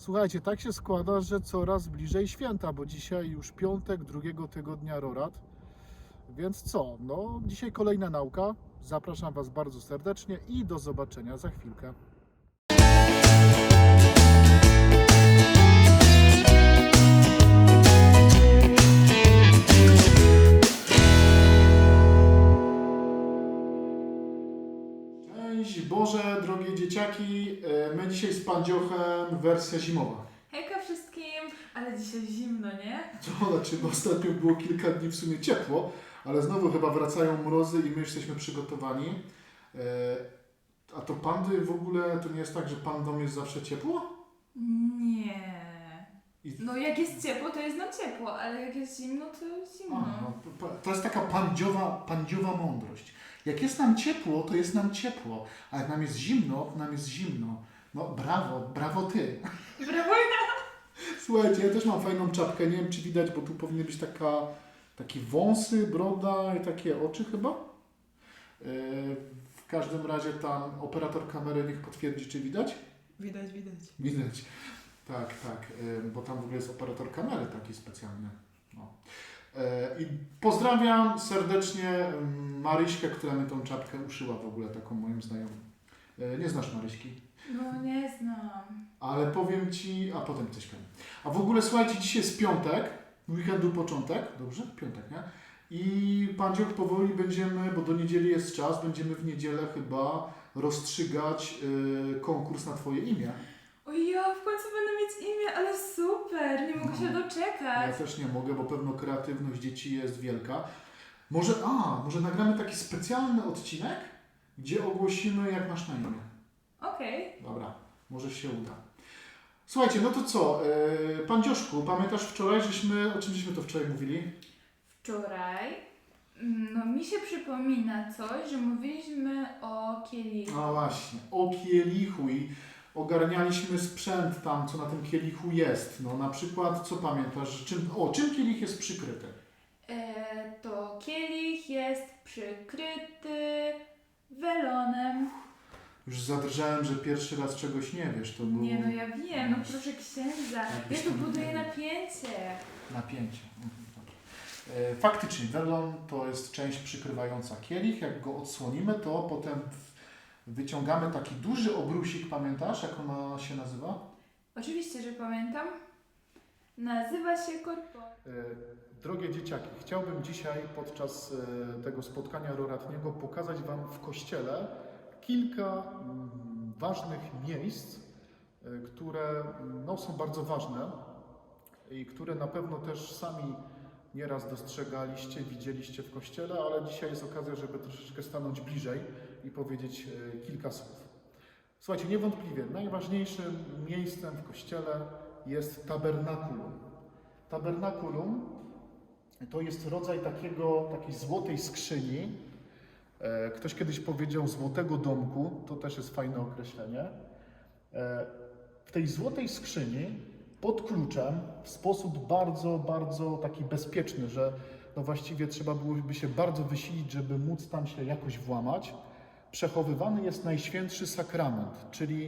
Słuchajcie, tak się składa, że coraz bliżej święta, bo dzisiaj już piątek drugiego tygodnia Rorat. Więc co? No, dzisiaj kolejna nauka. Zapraszam Was bardzo serdecznie i do zobaczenia za chwilkę. Dzieciaki. E, My dzisiaj z Pandziochem wersja zimowa. Hejka wszystkim, ale dzisiaj zimno, nie? To znaczy, bo ostatnio było kilka dni w sumie ciepło, ale znowu chyba wracają mrozy i my jesteśmy przygotowani. E, A to pandy w ogóle to nie jest tak, że pandom jest zawsze ciepło? Nie. I- No jak jest ciepło, to jest nam ciepło, ale jak jest zimno, to zimno. No, to, to jest taka pandziowa, pandziowa mądrość. Jak jest nam ciepło, to jest nam ciepło, a jak nam jest zimno, to nam jest zimno. No brawo, brawo ty. Brawo! Słuchajcie, ja też mam fajną czapkę, nie wiem czy widać, bo tu powinny być taka, takie wąsy, broda i takie oczy chyba. Yy, W każdym razie tam operator kamery niech potwierdzi, czy widać? Widać, widać. Widać. Tak, tak, yy, bo tam w ogóle jest operator kamery taki specjalny. No. Yy, I pozdrawiam serdecznie ym, Maryśkę, która mi tą czapkę uszyła w ogóle, taką moim znajomą. Yy, Nie znasz Maryśki? No nie znam. Ale powiem Ci, a potem coś powiem. A w ogóle słuchajcie, dzisiaj jest piątek, weekendu początek, dobrze? Piątek, nie? I Pan Dzioch powoli będziemy, bo do niedzieli jest czas, będziemy w niedzielę chyba rozstrzygać y, konkurs na Twoje imię. O ja, w końcu będę mieć imię, ale super, nie mogę się Ja doczekać. też nie mogę, bo pewno kreatywność dzieci jest wielka. Może, a, może nagramy taki specjalny odcinek, gdzie ogłosimy, jak masz na imię. Okej. Dobra, może się uda. Słuchajcie, no to co? Yy, Pan Dzioszku, pamiętasz wczoraj, żeśmy, o czym żeśmy to wczoraj mówili? Wczoraj, mm, no mi się przypomina coś, że mówiliśmy o kielichu. No właśnie, o kielichu i ogarnialiśmy sprzęt tam, co na tym kielichu jest. No na przykład, co pamiętasz, czym, o, czym kielich jest przykryty? E, to kielich jest przykryty welonem. Już zadrżałem, że pierwszy raz czegoś nie wiesz, to było Nie no ja wiem, no proszę księdza. Ja tu buduję napięcie. napięcie. Mhm, dobra. E, Faktycznie, welon to jest część przykrywająca kielich. Jak go odsłonimy, to potem w- wyciągamy taki duży obrusik, pamiętasz, jak ona się nazywa? Oczywiście, że pamiętam. Nazywa się korpor. E, Drogie dzieciaki, chciałbym dzisiaj podczas e, tego spotkania roratniego pokazać Wam w kościele kilka mm, ważnych miejsc, e, które mm, no, są bardzo ważne i które na pewno też sami nieraz dostrzegaliście, widzieliście w kościele, ale dzisiaj jest okazja, żeby troszeczkę stanąć bliżej i powiedzieć e, kilka słów. Słuchajcie, niewątpliwie najważniejszym miejscem w kościele jest tabernakulum. Tabernakulum to jest rodzaj takiego, takiej złotej skrzyni. E, Ktoś kiedyś powiedział złotego domku, to też jest fajne określenie. E, W tej złotej skrzyni pod kluczem w sposób bardzo, bardzo taki bezpieczny, że no właściwie trzeba byłoby się bardzo wysilić, żeby móc tam się jakoś włamać, przechowywany jest Najświętszy Sakrament, czyli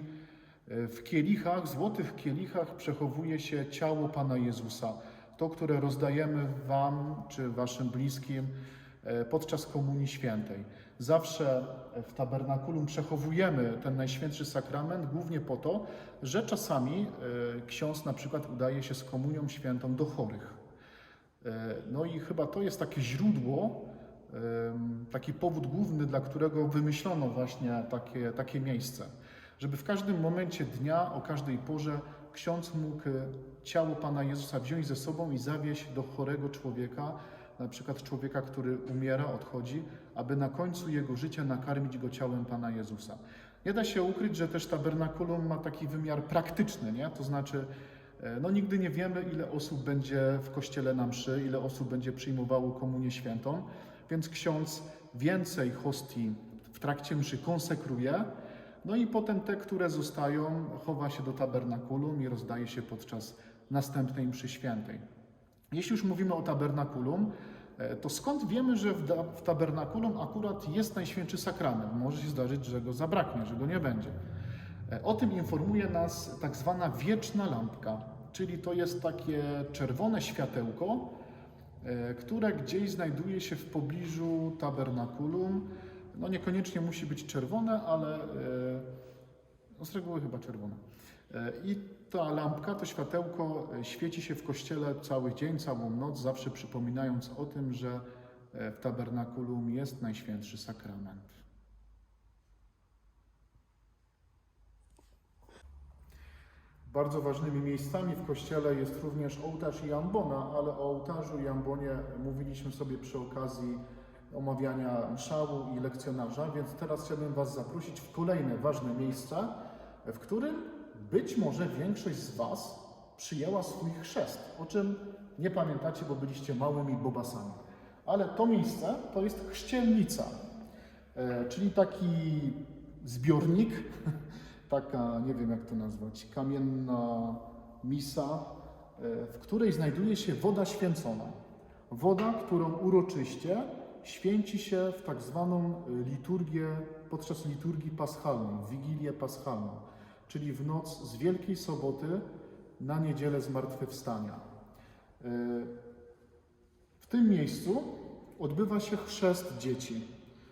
e, w kielichach, złotych kielichach przechowuje się ciało Pana Jezusa. To, które rozdajemy Wam czy Waszym bliskim podczas Komunii Świętej. Zawsze w tabernakulum przechowujemy ten Najświętszy Sakrament głównie po to, że czasami e, ksiądz na przykład udaje się z Komunią Świętą do chorych. E, No i chyba to jest takie źródło, taki powód główny, dla którego wymyślono właśnie takie, takie miejsce. Żeby w każdym momencie dnia, o każdej porze ksiądz mógł e, ciało Pana Jezusa wziąć ze sobą i zawieźć do chorego człowieka, na przykład człowieka, który umiera, odchodzi, aby na końcu jego życia nakarmić go ciałem Pana Jezusa. Nie da się ukryć, że też tabernakulum ma taki wymiar praktyczny, nie? To znaczy, e, no nigdy nie wiemy, ile osób będzie w kościele na mszy, ile osób będzie przyjmowało komunię świętą, więc ksiądz więcej hostii w trakcie mszy konsekruje, no i potem te, które zostają, chowa się do tabernakulum i rozdaje się podczas następnej mszy świętej. Jeśli już mówimy o tabernakulum, to skąd wiemy, że w, tabernakulum akurat jest Najświętszy Sakrament? Może się zdarzyć, że go zabraknie, że go nie będzie. E, O tym informuje nas tak zwana wieczna lampka, czyli to jest takie czerwone światełko, e, które gdzieś znajduje się w pobliżu tabernakulum. No niekoniecznie musi być czerwone, ale e, no z reguły chyba czerwone. E, I ta lampka, to światełko e, świeci się w kościele cały dzień, całą noc, zawsze przypominając o tym, że e, w tabernakulum jest Najświętszy Sakrament. Bardzo ważnymi miejscami w kościele jest również ołtarz i ambona, ale o ołtarzu i ambonie mówiliśmy sobie przy okazji omawiania mszału i lekcjonarza, więc teraz chciałbym Was zaprosić w kolejne ważne miejsce, w którym być może większość z Was przyjęła swój chrzest, o czym nie pamiętacie, bo byliście małymi bobasami. Ale to miejsce to jest chrzcielnica, e, czyli taki zbiornik, taka, nie wiem jak to nazwać, kamienna misa, e, w której znajduje się woda święcona. Woda, którą uroczyście święci się w tak zwaną liturgię, podczas liturgii paschalnej, Wigilię Paschalną, czyli w noc z Wielkiej Soboty na Niedzielę Zmartwychwstania. E, W tym miejscu odbywa się chrzest dzieci.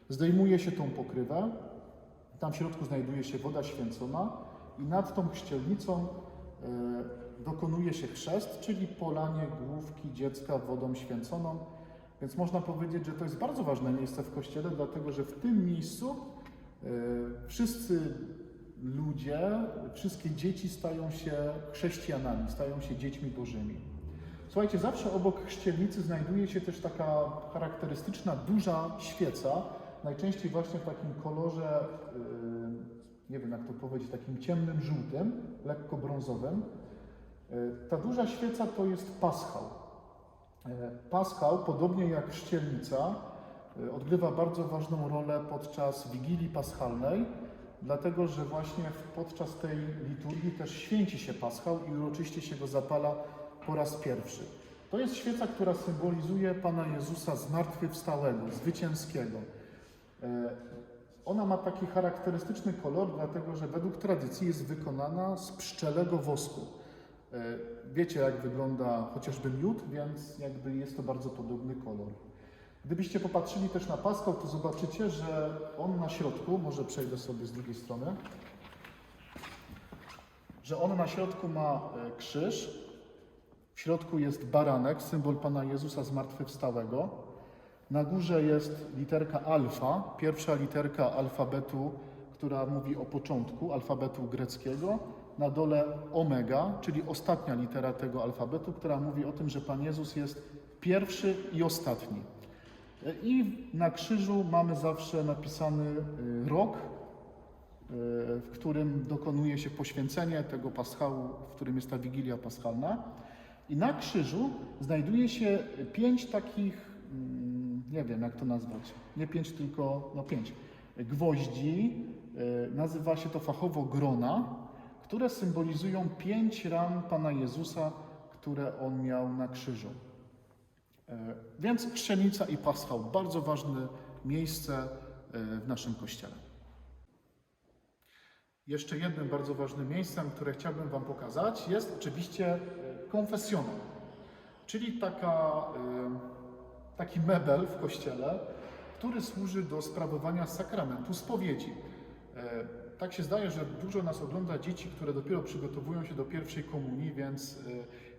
Zdejmuje się tą pokrywę, tam w środku znajduje się woda święcona i nad tą chrzcielnicą e, dokonuje się chrzest, czyli polanie główki dziecka wodą święconą. Więc można powiedzieć, że to jest bardzo ważne miejsce w kościele, dlatego że w tym miejscu e, wszyscy ludzie, wszystkie dzieci stają się chrześcijanami, stają się dziećmi bożymi. Słuchajcie, zawsze obok chrzcielnicy znajduje się też taka charakterystyczna duża świeca, najczęściej właśnie w takim kolorze, yy, nie wiem jak to powiedzieć, takim ciemnym żółtym, lekko brązowym. Yy, Ta duża świeca to jest paschał. Yy, Paschał, podobnie jak chrzcielnica, odgrywa bardzo ważną rolę podczas Wigilii Paschalnej, dlatego że właśnie podczas tej liturgii też święci się paschał i uroczyście się go zapala po raz pierwszy. To jest świeca, która symbolizuje Pana Jezusa zmartwychwstałego, zwycięskiego. E, Ona ma taki charakterystyczny kolor, dlatego że według tradycji jest wykonana z pszczelego wosku. E, Wiecie, jak wygląda chociażby miód, więc jakby jest to bardzo podobny kolor. Gdybyście popatrzyli też na paschał, to zobaczycie, że on na środku, może przejdę sobie z drugiej strony, że on na środku ma e, krzyż, w środku jest baranek, symbol Pana Jezusa zmartwychwstałego. Na górze jest literka alfa, pierwsza literka alfabetu, która mówi o początku alfabetu greckiego. Na dole omega, czyli ostatnia litera tego alfabetu, która mówi o tym, że Pan Jezus jest pierwszy i ostatni. I na krzyżu mamy zawsze napisany y, rok, y, w którym dokonuje się poświęcenie tego paschału, w którym jest ta Wigilia Paschalna. I na krzyżu znajduje się pięć takich, mm, nie wiem jak to nazwać, nie pięć, tylko no pięć gwoździ. y, Nazywa się to fachowo grona, które symbolizują pięć ran Pana Jezusa, które On miał na krzyżu. E, Więc Chrzcienica i Paschał, bardzo ważne miejsce e, w naszym kościele. Jeszcze jednym bardzo ważnym miejscem, które chciałbym Wam pokazać, jest oczywiście konfesjonał, czyli taka, e, taki mebel w kościele, który służy do sprawowania sakramentu spowiedzi. Tak się zdaje, że dużo nas ogląda dzieci, które dopiero przygotowują się do pierwszej komunii, więc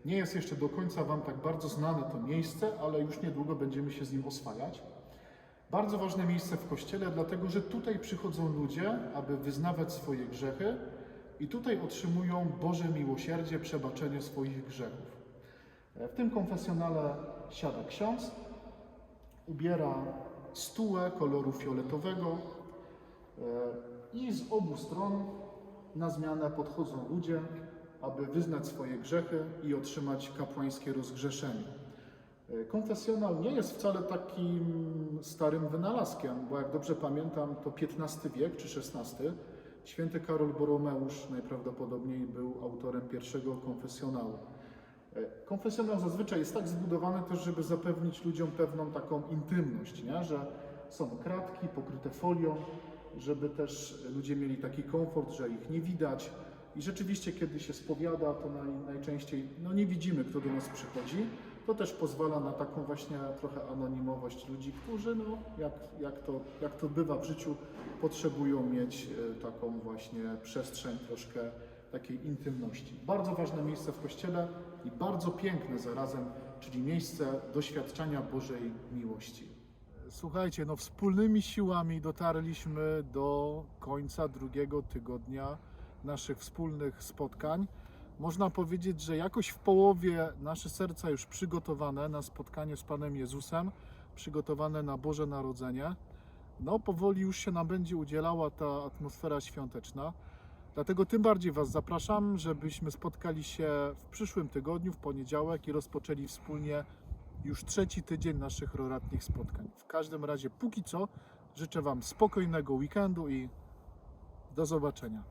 nie jest jeszcze do końca Wam tak bardzo znane to miejsce, ale już niedługo będziemy się z nim oswajać. Bardzo ważne miejsce w kościele, dlatego że tutaj przychodzą ludzie, aby wyznawać swoje grzechy i tutaj otrzymują Boże miłosierdzie, przebaczenie swoich grzechów. W tym konfesjonale siada ksiądz, ubiera stułę koloru fioletowego e, i z obu stron na zmianę podchodzą ludzie, aby wyznać swoje grzechy i otrzymać kapłańskie rozgrzeszenie. E, Konfesjonał nie jest wcale takim starym wynalazkiem, bo jak dobrze pamiętam, to XV wiek czy XVI. Święty Karol Boromeusz najprawdopodobniej był autorem pierwszego konfesjonału. E, Konfesjonał zazwyczaj jest tak zbudowany też, żeby zapewnić ludziom pewną taką intymność, nie? że są kratki pokryte folią żeby też ludzie mieli taki komfort, że ich nie widać. I rzeczywiście, kiedy się spowiada, to naj, najczęściej no, nie widzimy, kto do nas przychodzi. To też pozwala na taką właśnie trochę anonimowość ludzi, którzy, no, jak, jak, to, jak to bywa w życiu, potrzebują mieć e, taką właśnie przestrzeń troszkę takiej intymności. Bardzo ważne miejsce w Kościele i bardzo piękne zarazem, czyli miejsce doświadczania Bożej miłości. Słuchajcie, no wspólnymi siłami dotarliśmy do końca drugiego tygodnia naszych wspólnych spotkań. Można powiedzieć, że jakoś w połowie nasze serca już przygotowane na spotkanie z Panem Jezusem, przygotowane na Boże Narodzenie. No, powoli już się nam będzie udzielała ta atmosfera świąteczna. Dlatego tym bardziej Was zapraszam, żebyśmy spotkali się w przyszłym tygodniu, w poniedziałek i rozpoczęli wspólnie już trzeci tydzień naszych roratnych spotkań. W każdym razie, póki co, życzę Wam spokojnego weekendu i do zobaczenia.